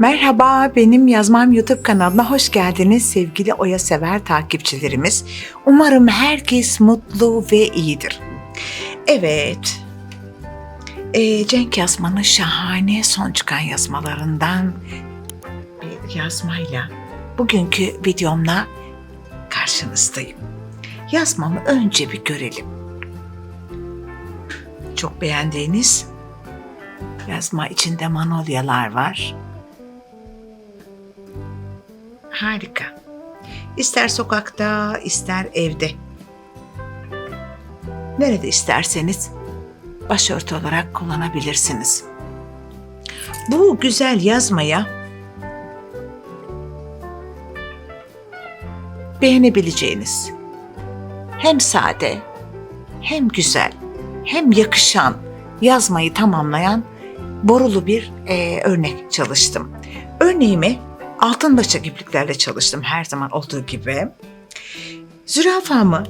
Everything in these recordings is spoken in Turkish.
Merhaba, benim Yazmam YouTube kanalına hoş geldiniz sevgili Oya Sever takipçilerimiz. Umarım herkes mutlu ve iyidir. Evet, ee, Cenk Yazman'ın şahane son çıkan yazmalarından bir yazmayla bugünkü videomla karşınızdayım. Yazmamı önce bir görelim. Çok beğendiğiniz yazma içinde manolyalar var. Harika. İster sokakta, ister evde. Nerede isterseniz başörtü olarak kullanabilirsiniz. Bu güzel yazmaya beğenebileceğiniz hem sade, hem güzel, hem yakışan yazmayı tamamlayan borulu bir eee, örnek çalıştım. Örneğimi altın başak ipliklerle çalıştım her zaman olduğu gibi. Zürafamı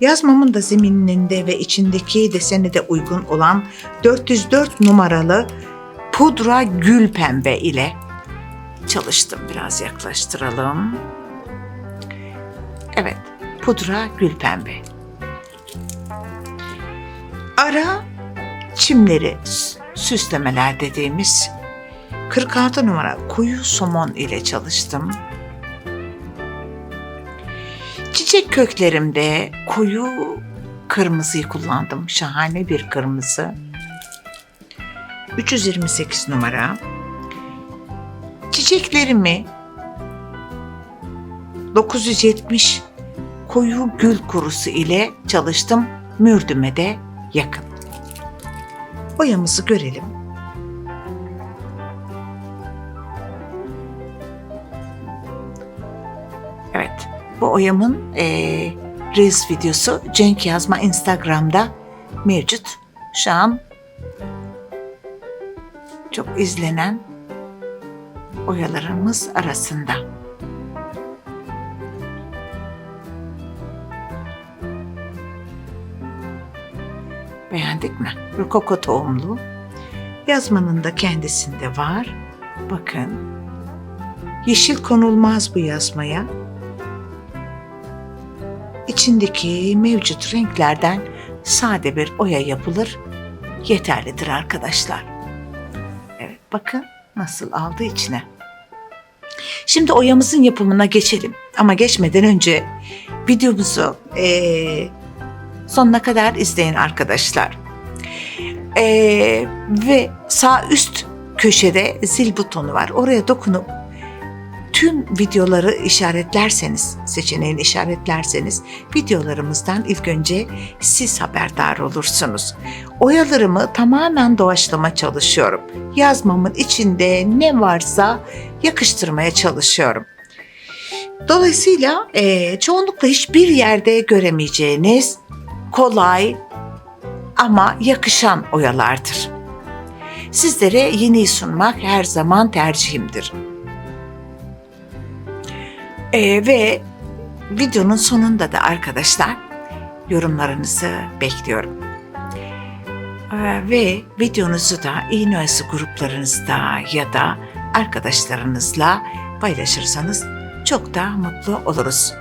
yazmamın da zemininde ve içindeki deseni de uygun olan 404 numaralı pudra gül pembe ile çalıştım. Biraz yaklaştıralım. Evet, pudra gül pembe. Ara çimleri süslemeler dediğimiz 46 numara koyu somon ile çalıştım. Çiçek köklerimde koyu kırmızıyı kullandım. Şahane bir kırmızı. 328 numara. Çiçeklerimi 970 koyu gül kurusu ile çalıştım. Mürdüme de yakın. Boyamızı görelim. Oyamın eee Reels videosu Cenk Yazma Instagram'da mevcut. Şu an çok izlenen oyalarımız arasında. Beğendik mi? Rokoko tohumlu. Yazmanın da kendisinde var. Bakın. Yeşil konulmaz bu yazmaya. İçindeki mevcut renklerden sade bir oya yapılır. Yeterlidir arkadaşlar. Evet bakın nasıl aldı içine. Şimdi oyamızın yapımına geçelim. Ama geçmeden önce videomuzu eee, sonuna kadar izleyin arkadaşlar. Eee, ve sağ üst köşede zil butonu var. Oraya dokunup tüm videoları işaretlerseniz, seçeneğini işaretlerseniz videolarımızdan ilk önce siz haberdar olursunuz. Oyalarımı tamamen doğaçlama çalışıyorum. Yazmamın içinde ne varsa yakıştırmaya çalışıyorum. Dolayısıyla eee, çoğunlukla hiçbir yerde göremeyeceğiniz kolay ama yakışan oyalardır. Sizlere yeni sunmak her zaman tercihimdir. Ee, ve videonun sonunda da arkadaşlar yorumlarınızı bekliyorum. Ee, ve videonuzu da oyası gruplarınızda ya da arkadaşlarınızla paylaşırsanız çok daha mutlu oluruz.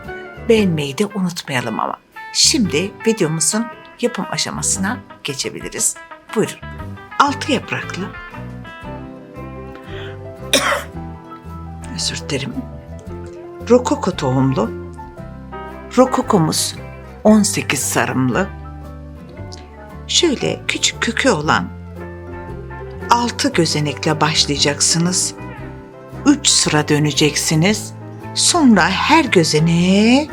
Beğenmeyi de unutmayalım ama. Şimdi videomuzun yapım aşamasına geçebiliriz. Buyurun. Altı yapraklı. Özür dilerim. Rokoko tohumlu. Rokokomuz 18 sarımlı. Şöyle küçük kökü olan 6 gözenekle başlayacaksınız. 3 sıra döneceksiniz. Sonra her gözeneğe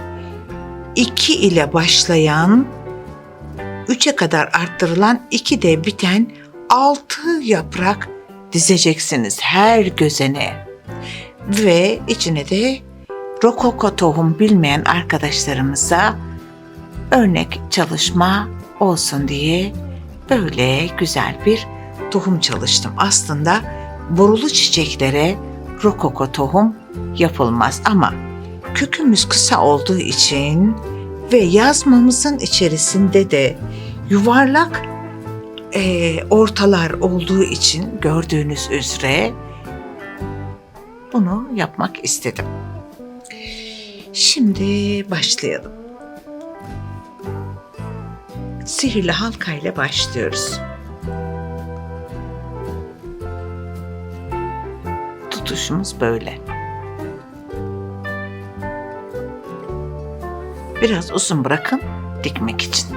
2 ile başlayan 3'e kadar arttırılan 2 de biten 6 yaprak dizeceksiniz her gözeneğe. Ve içine de rokoko tohum bilmeyen arkadaşlarımıza örnek çalışma olsun diye böyle güzel bir tohum çalıştım. Aslında borulu çiçeklere rokoko tohum yapılmaz ama kökümüz kısa olduğu için ve yazmamızın içerisinde de yuvarlak eee, ortalar olduğu için gördüğünüz üzere bunu yapmak istedim. Şimdi başlayalım. Sihirli halkayla başlıyoruz. Tutuşumuz böyle. Biraz uzun bırakın dikmek için.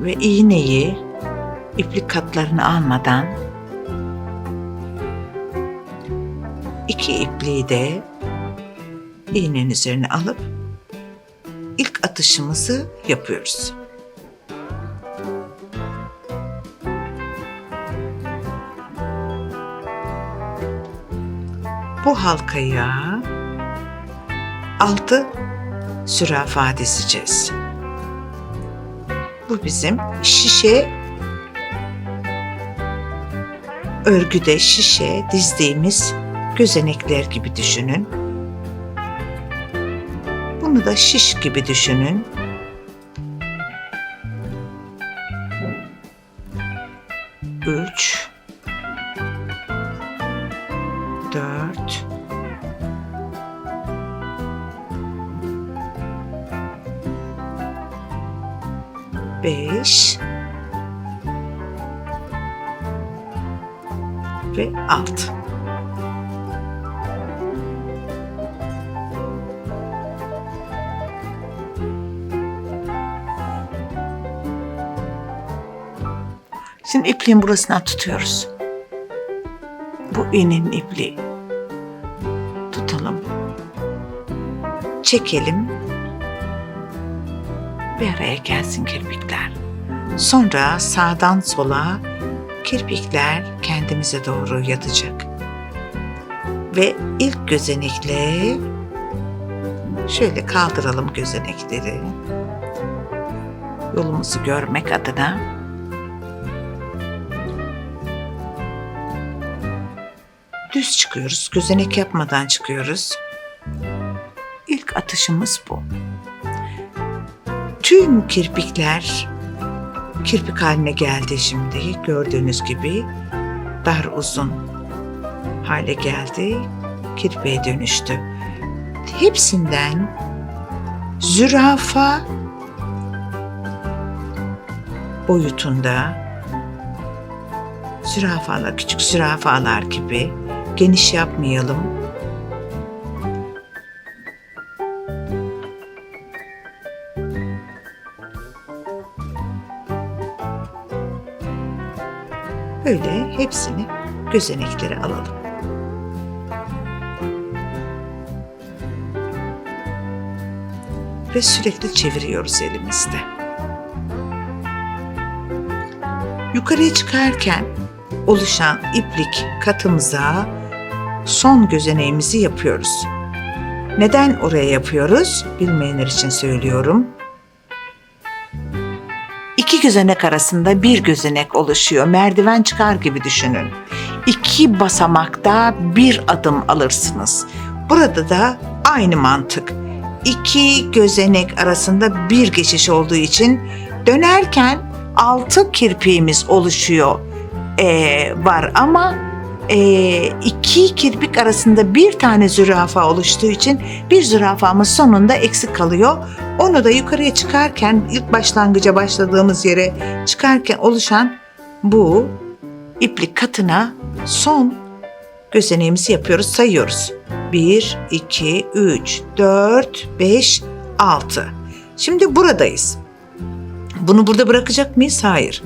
Ve iğneyi iplik katlarını almadan iki ipliği de iğnenin üzerine alıp ilk atışımızı yapıyoruz. Bu halkaya altı zürafa dizeceğiz. Bu bizim şişe örgüde şişe dizdiğimiz gözenekler gibi düşünün. Bunu da şiş gibi düşünün. Üç, dört, beş ve alt. Şimdi ipliğin burasından tutuyoruz. Bu iğnenin ipliği. Tutalım. Çekelim. Bir araya gelsin kirpikler. Sonra sağdan sola kirpikler kendimize doğru yatacak. Ve ilk gözenekle şöyle kaldıralım gözenekleri. Yolumuzu görmek adına düz çıkıyoruz. Gözenek yapmadan çıkıyoruz. İlk atışımız bu. Tüm kirpikler kirpik haline geldi şimdi. Gördüğünüz gibi dar uzun hale geldi. Kirpiğe dönüştü. Hepsinden zürafa boyutunda zürafalar, küçük zürafalar gibi geniş yapmayalım. Böyle hepsini gözeneklere alalım. Ve sürekli çeviriyoruz elimizde. Yukarıya çıkarken oluşan iplik katımıza son gözeneğimizi yapıyoruz. Neden oraya yapıyoruz? Bilmeyenler için söylüyorum. İki gözenek arasında bir gözenek oluşuyor. Merdiven çıkar gibi düşünün. İki basamakta bir adım alırsınız. Burada da aynı mantık. İki gözenek arasında bir geçiş olduğu için dönerken altı kirpiğimiz oluşuyor ee, var ama e, iki kirpik arasında bir tane zürafa oluştuğu için bir zürafamız sonunda eksik kalıyor. Onu da yukarıya çıkarken ilk başlangıca başladığımız yere çıkarken oluşan bu iplik katına son gözeneğimizi yapıyoruz, sayıyoruz. 1, 2, 3, 4, 5, 6. Şimdi buradayız. Bunu burada bırakacak mıyız? Hayır.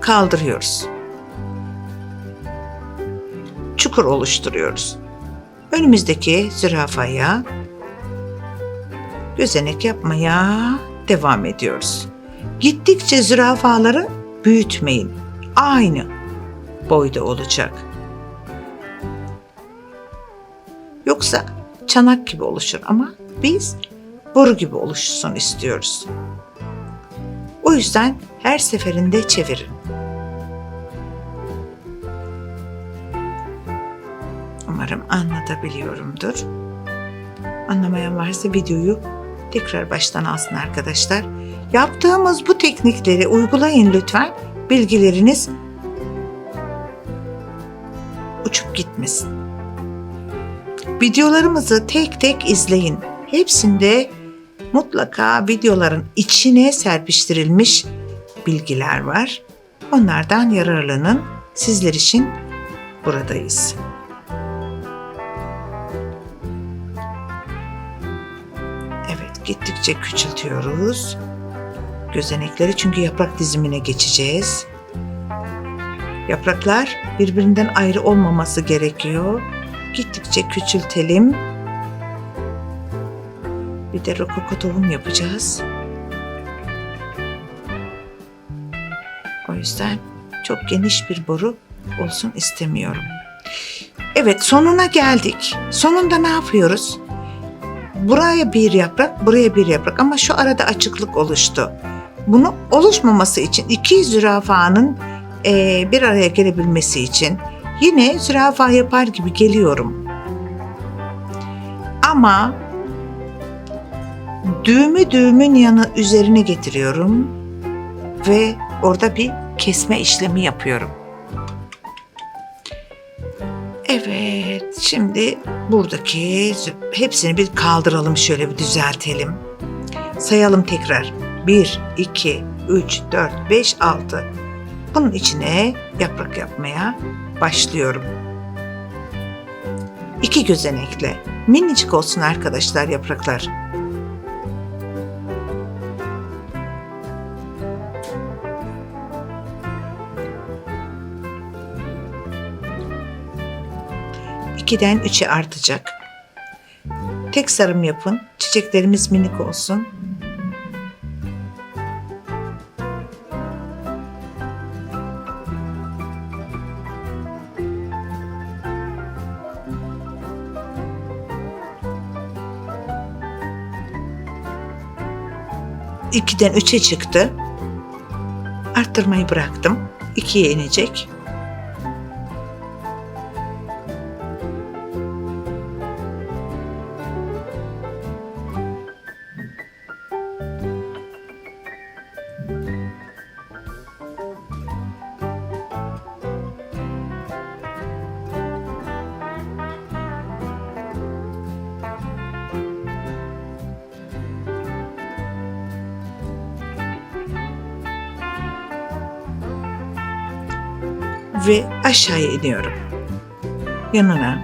Kaldırıyoruz çukur oluşturuyoruz. Önümüzdeki zürafaya gözenek yapmaya devam ediyoruz. Gittikçe zürafaları büyütmeyin. Aynı boyda olacak. Yoksa çanak gibi oluşur ama biz boru gibi oluşsun istiyoruz. O yüzden her seferinde çevirin. Umarım anlatabiliyorumdur. Anlamayan varsa videoyu tekrar baştan alsın arkadaşlar. Yaptığımız bu teknikleri uygulayın lütfen. Bilgileriniz uçup gitmesin. Videolarımızı tek tek izleyin. Hepsinde mutlaka videoların içine serpiştirilmiş bilgiler var. Onlardan yararlanın. Sizler için buradayız. Gittikçe küçültüyoruz. Gözenekleri çünkü yaprak dizimine geçeceğiz. Yapraklar birbirinden ayrı olmaması gerekiyor. Gittikçe küçültelim. Bir de rokoko tohum yapacağız. O yüzden çok geniş bir boru olsun istemiyorum. Evet sonuna geldik. Sonunda ne yapıyoruz? Buraya bir yaprak, buraya bir yaprak ama şu arada açıklık oluştu. Bunu oluşmaması için iki zürafanın eee, bir araya gelebilmesi için yine zürafa yapar gibi geliyorum. Ama düğümü düğümün yanı üzerine getiriyorum ve orada bir kesme işlemi yapıyorum. Şimdi buradaki hepsini bir kaldıralım şöyle bir düzeltelim. Sayalım tekrar. 1, 2, 3, 4, 5, 6. Bunun içine yaprak yapmaya başlıyorum. İki gözenekle. Minicik olsun arkadaşlar yapraklar. İkiden üçe artacak. Tek sarım yapın. Çiçeklerimiz minik olsun. İkiden üçe çıktı. Arttırmayı bıraktım. İkiye inecek. Ve aşağıya iniyorum. Yanına.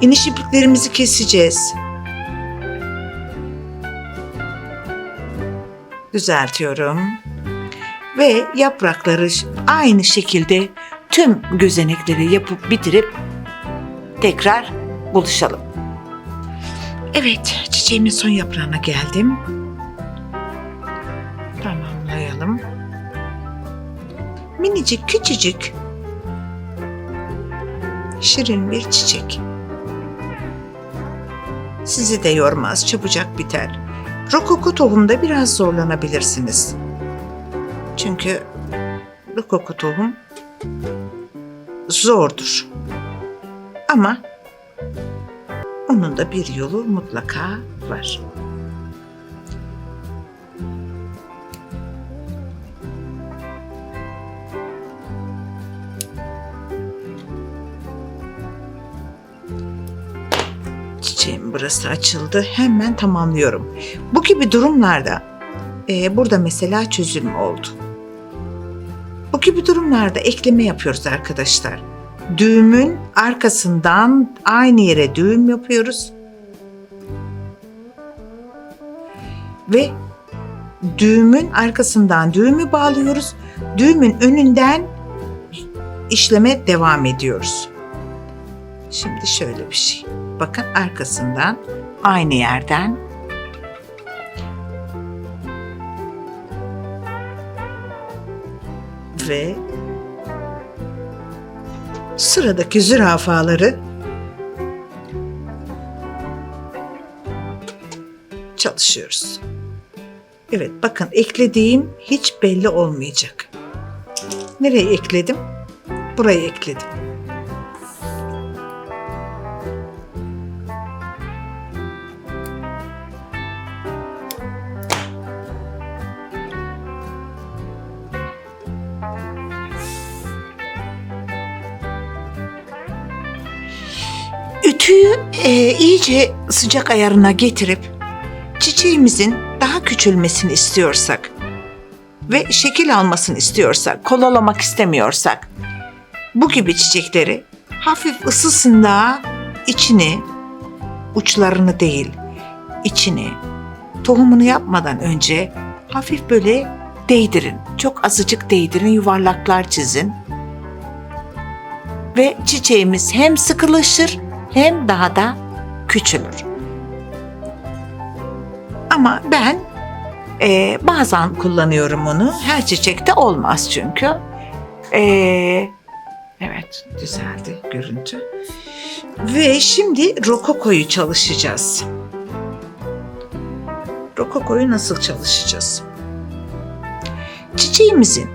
İniş ipliklerimizi keseceğiz. Düzeltiyorum. Ve yaprakları aynı şekilde tüm gözenekleri yapıp bitirip tekrar buluşalım. Evet, çiçeğimin son yaprağına geldim. Minicik küçücük şirin bir çiçek. Sizi de yormaz, çabucak biter. Rokoko tohumda biraz zorlanabilirsiniz. Çünkü rokoko tohum zordur. Ama onun da bir yolu mutlaka var. Burası açıldı. Hemen tamamlıyorum. Bu gibi durumlarda e, burada mesela çözülme oldu. Bu gibi durumlarda ekleme yapıyoruz arkadaşlar. Düğümün arkasından aynı yere düğüm yapıyoruz. Ve düğümün arkasından düğümü bağlıyoruz. Düğümün önünden işleme devam ediyoruz. Şimdi şöyle bir şey. Bakın arkasından aynı yerden ve sıradaki zürafaları çalışıyoruz. Evet bakın eklediğim hiç belli olmayacak. Nereye ekledim? Buraya ekledim. İyice sıcak ayarına getirip çiçeğimizin daha küçülmesini istiyorsak ve şekil almasını istiyorsak, kolalamak istemiyorsak bu gibi çiçekleri hafif ısısında içini, uçlarını değil, içini, tohumunu yapmadan önce hafif böyle değdirin. Çok azıcık değdirin, yuvarlaklar çizin. Ve çiçeğimiz hem sıkılaşır hem daha da küçülür. Ama ben e, bazen kullanıyorum onu. Her çiçekte olmaz çünkü. E, evet, düzeldi görüntü. Ve şimdi rokokoyu çalışacağız. Rokokoyu nasıl çalışacağız? Çiçeğimizin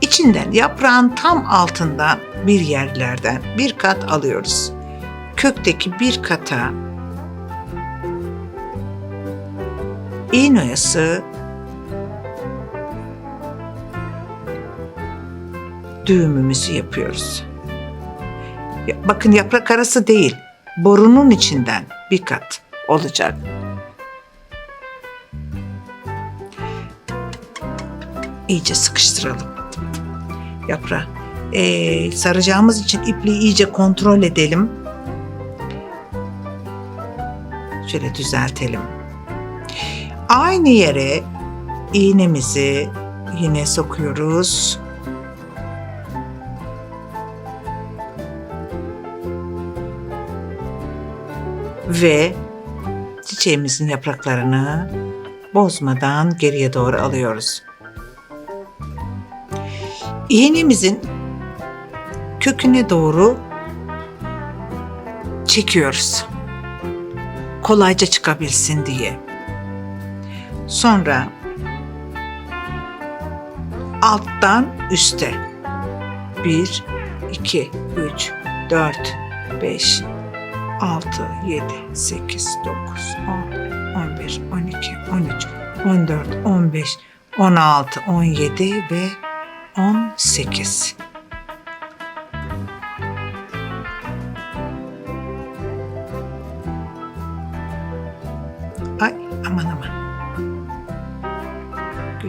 içinden yaprağın tam altından bir yerlerden bir kat alıyoruz. Kökteki bir kata iğne oyası düğümümüzü yapıyoruz. Ya- Bakın yaprak arası değil, borunun içinden bir kat olacak. İyice sıkıştıralım yaprağı. Ee, saracağımız için ipliği iyice kontrol edelim. Şöyle düzeltelim. Aynı yere iğnemizi yine sokuyoruz. Ve çiçeğimizin yapraklarını bozmadan geriye doğru alıyoruz. İğnemizin köküne doğru çekiyoruz. Kolayca çıkabilsin diye. Sonra alttan üste 1 2 3 4 5 6 7 8 9 10 11 12 13 14 15 16 17 ve 18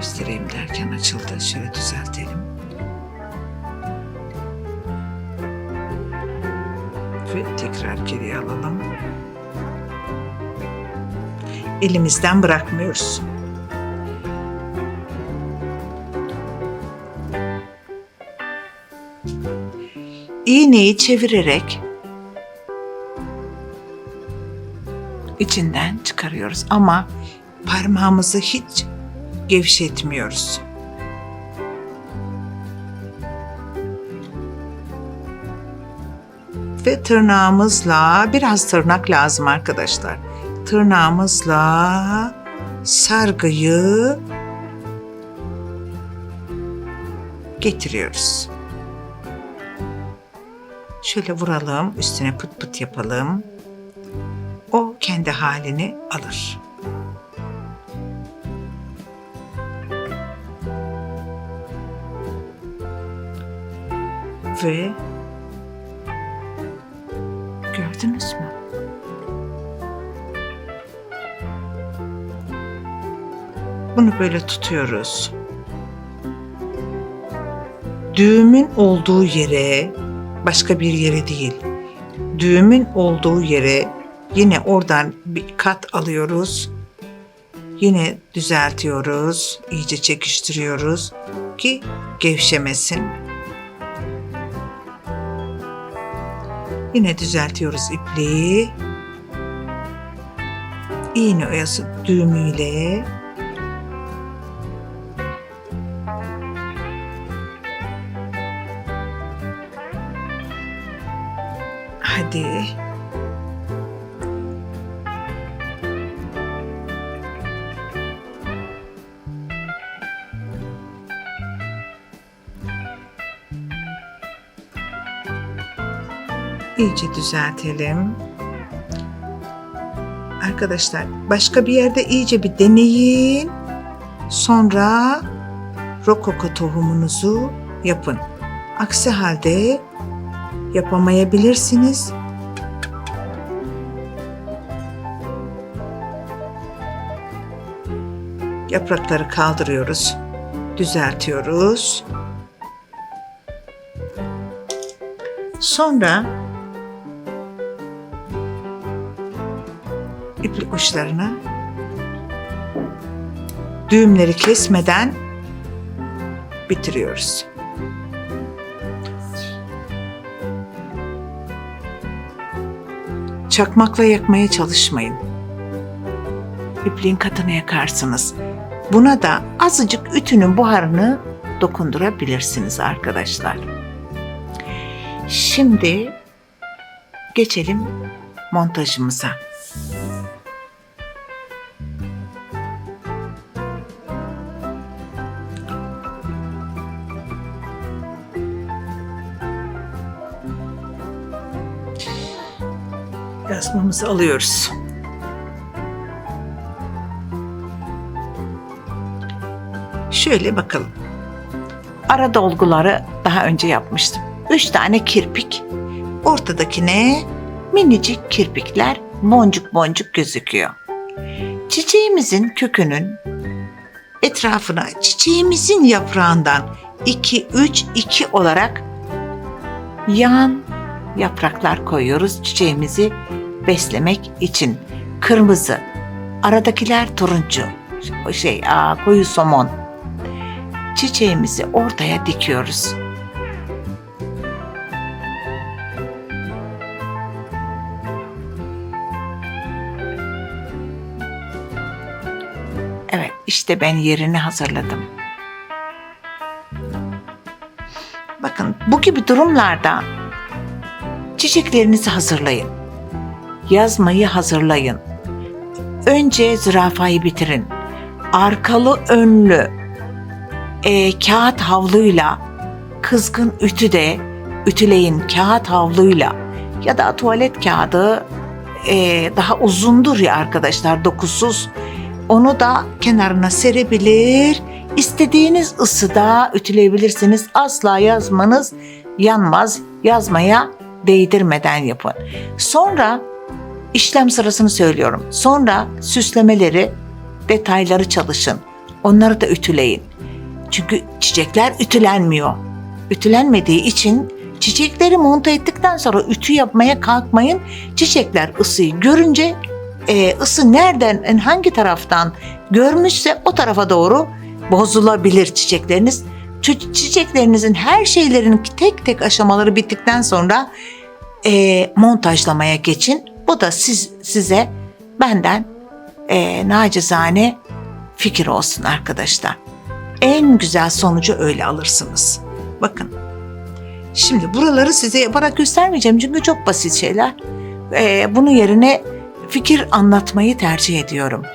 Göstereyim derken açıldı. Şöyle düzeltelim. Ve tekrar geriye alalım. Elimizden bırakmıyoruz. iğneyi çevirerek içinden çıkarıyoruz ama parmağımızı hiç gevşetmiyoruz. Ve tırnağımızla biraz tırnak lazım arkadaşlar. Tırnağımızla sargıyı getiriyoruz. Şöyle vuralım, üstüne pıt pıt yapalım. O kendi halini alır. Ve gördünüz mü? Bunu böyle tutuyoruz. Düğümün olduğu yere başka bir yere değil. Düğümün olduğu yere yine oradan bir kat alıyoruz. Yine düzeltiyoruz, iyice çekiştiriyoruz ki gevşemesin. Yine düzeltiyoruz ipliği. İğne oyası düğümüyle iyice düzeltelim. Arkadaşlar başka bir yerde iyice bir deneyin. Sonra rokoko tohumunuzu yapın. Aksi halde yapamayabilirsiniz. Yaprakları kaldırıyoruz, düzeltiyoruz. Sonra iplik uçlarını düğümleri kesmeden bitiriyoruz. Çakmakla yakmaya çalışmayın. İpliğin katını yakarsınız. Buna da azıcık ütünün buharını dokundurabilirsiniz arkadaşlar. Şimdi geçelim montajımıza. Yazmamızı alıyoruz. Şöyle bakalım. Ara dolguları daha önce yapmıştım. Üç tane kirpik. Ortadakine minicik kirpikler boncuk boncuk gözüküyor. Çiçeğimizin kökünün etrafına çiçeğimizin yaprağından 2 3 2 olarak yan yapraklar koyuyoruz çiçeğimizi beslemek için. Kırmızı, aradakiler turuncu, şey aa, koyu somon. Çiçeğimizi ortaya dikiyoruz. Evet, işte ben yerini hazırladım. Bakın bu gibi durumlarda çiçeklerinizi hazırlayın. Yazmayı hazırlayın. Önce zürafayı bitirin. Arkalı önlü e, kağıt havluyla kızgın ütü de ütüleyin kağıt havluyla ya da tuvalet kağıdı e, daha uzundur ya arkadaşlar dokusuz onu da kenarına serebilir istediğiniz ısıda ütüleyebilirsiniz asla yazmanız yanmaz yazmaya değdirmeden yapın. Sonra işlem sırasını söylüyorum. Sonra süslemeleri, detayları çalışın. Onları da ütüleyin. Çünkü çiçekler ütülenmiyor. Ütülenmediği için çiçekleri monte ettikten sonra ütü yapmaya kalkmayın. Çiçekler ısıyı görünce e, ısı nereden, hangi taraftan görmüşse o tarafa doğru bozulabilir çiçekleriniz. Çi- Çiçeklerinizin her şeylerin tek tek aşamaları bittikten sonra e, montajlamaya geçin. Bu da siz size benden e, nacizane fikir olsun arkadaşlar. En güzel sonucu öyle alırsınız. Bakın. Şimdi buraları size yaparak göstermeyeceğim çünkü çok basit şeyler. E, bunun yerine fikir anlatmayı tercih ediyorum.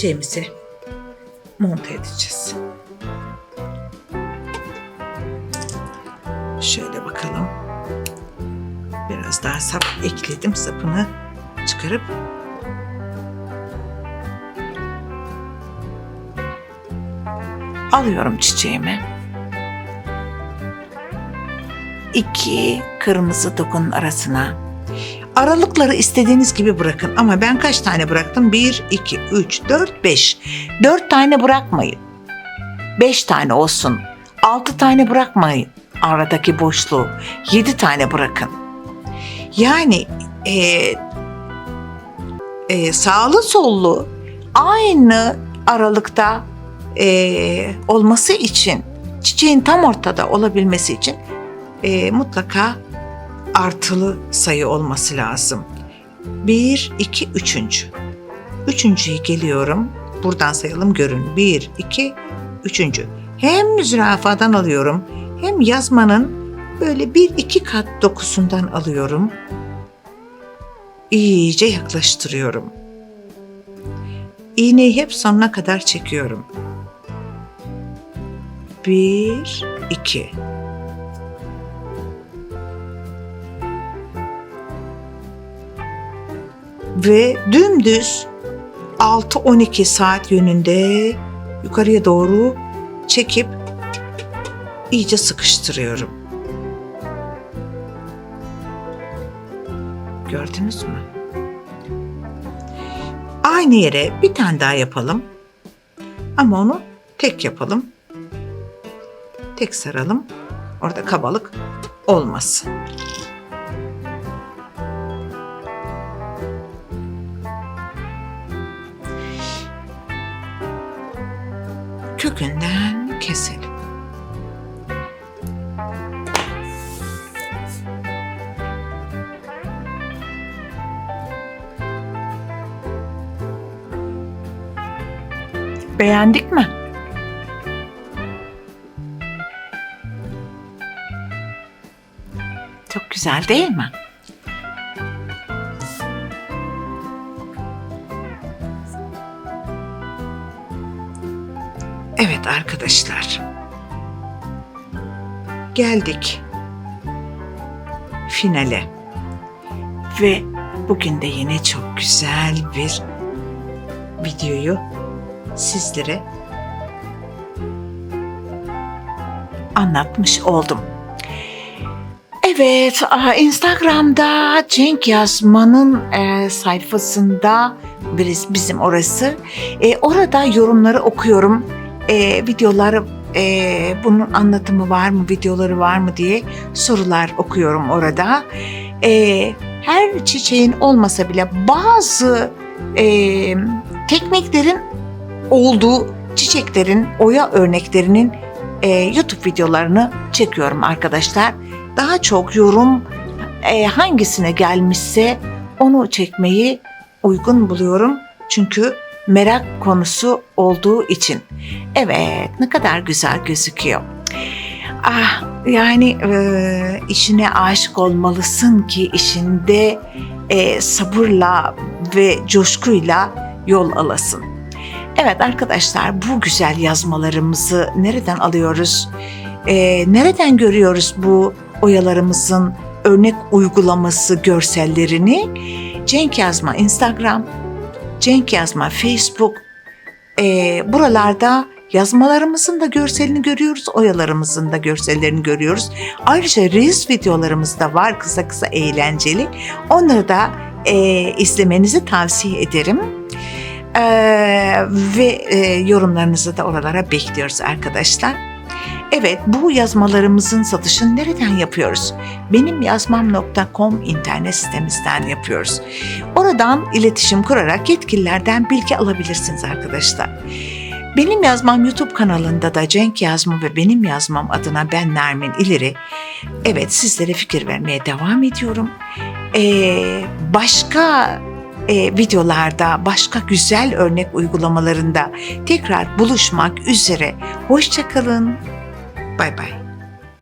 Çiçeğimizi monte edeceğiz. Şöyle bakalım. Biraz daha sap ekledim. Sapını çıkarıp alıyorum çiçeğimi. İki kırmızı dokunun arasına Aralıkları istediğiniz gibi bırakın ama ben kaç tane bıraktım? 1, 2, 3, 4, 5. 4 tane bırakmayın. 5 tane olsun. 6 tane bırakmayın aradaki boşluğu. 7 tane bırakın. Yani e, e, sağlı sollu aynı aralıkta e, olması için çiçeğin tam ortada olabilmesi için e, mutlaka artılı sayı olması lazım. Bir, iki, üçüncü. Üçüncüye geliyorum. Buradan sayalım görün. Bir, iki, üçüncü. Hem zürafadan alıyorum hem yazmanın böyle bir iki kat dokusundan alıyorum. İyice yaklaştırıyorum. İğneyi hep sonuna kadar çekiyorum. Bir, iki. Ve dümdüz 6-12 saat yönünde yukarıya doğru çekip iyice sıkıştırıyorum. Gördünüz mü? Aynı yere bir tane daha yapalım. Ama onu tek yapalım. Tek saralım. Orada kabalık olmasın. Kökünden keselim. Beğendik mi? Çok güzel değil mi? Evet arkadaşlar. Geldik finale. Ve bugün de yine çok güzel bir videoyu sizlere anlatmış oldum. Evet, Instagram'da Cenk Yazman'ın e, sayfasında biz- bizim orası. E, orada yorumları okuyorum. E, videoları e, bunun anlatımı var mı, videoları var mı diye sorular okuyorum orada. E, her çiçeğin olmasa bile bazı e, tekniklerin olduğu çiçeklerin oya örneklerinin e, YouTube videolarını çekiyorum arkadaşlar. Daha çok yorum e, hangisine gelmişse onu çekmeyi uygun buluyorum. Çünkü merak konusu olduğu için. Evet ne kadar güzel gözüküyor. Ah yani e, işine aşık olmalısın ki işinde e, sabırla ve coşkuyla yol alasın. Evet arkadaşlar bu güzel yazmalarımızı nereden alıyoruz? Ee, nereden görüyoruz bu oyalarımızın örnek uygulaması görsellerini? Cenk Yazma Instagram, Cenk Yazma Facebook. Ee, buralarda yazmalarımızın da görselini görüyoruz, oyalarımızın da görsellerini görüyoruz. Ayrıca Reels videolarımız da var kısa kısa eğlenceli. Onları da e, izlemenizi tavsiye ederim. Ee, ve e, yorumlarınızı da oralara bekliyoruz arkadaşlar. Evet bu yazmalarımızın satışını nereden yapıyoruz? Benimyazmam.com internet sitemizden yapıyoruz. Oradan iletişim kurarak yetkililerden bilgi alabilirsiniz arkadaşlar. Benim Yazmam YouTube kanalında da Cenk Yazma ve Benim Yazmam adına ben Nermin İleri. Evet sizlere fikir vermeye devam ediyorum. Ee, başka e, videolarda, başka güzel örnek uygulamalarında tekrar buluşmak üzere. Hoşçakalın. 拜拜。